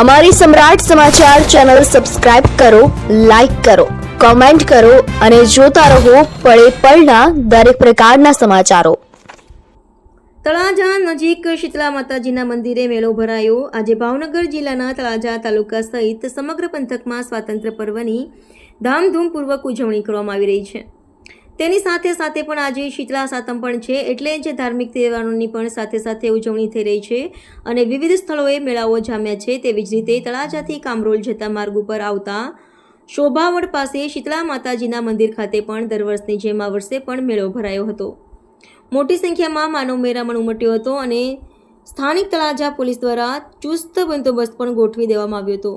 અમારી સમ્રાટ સમાચાર channel subscribe કરો, લાઇક કરો, કોમેન્ટ કરો અને જોતા રહો પળે પળના દરેક પ્રકારના સમાચારો. તળાજા નજીક શીતલા માતાજીના મંદિરે મેળો ભરાયો. આજે ભાવનગર જિલ્લાના તળાજા તાલુકા સહિત સમગ્ર પંથકમાં સ્વાતંત્ર્ય પર્વની ધામધૂમપૂર્વક ઉજવણી કરવામાં આવી રહી છે. તેની સાથે સાથે પણ આજે શીતળા સાતમ પણ છે, એટલે જ ધાર્મિક તહેવારોની પણ સાથે સાથે ઉજવણી થઈ રહી છે અને વિવિધ સ્થળોએ મેળાઓ જામ્યા છે. તેવી જ રીતે તળાજાથી કામરોલ જતા માર્ગ ઉપર આવતા શોભાવડ પાસે શીતળા માતાજીના મંદિર ખાતે પણ દર વર્ષની જેમ આ વર્ષે પણ મેળો ભરાયો હતો. મોટી સંખ્યામાં માનવ મેરામણ ઉમટ્યો હતો અને સ્થાનિક તળાજા પોલીસ દ્વારા ચુસ્ત બંદોબસ્ત પણ ગોઠવી દેવામાં આવ્યો હતો.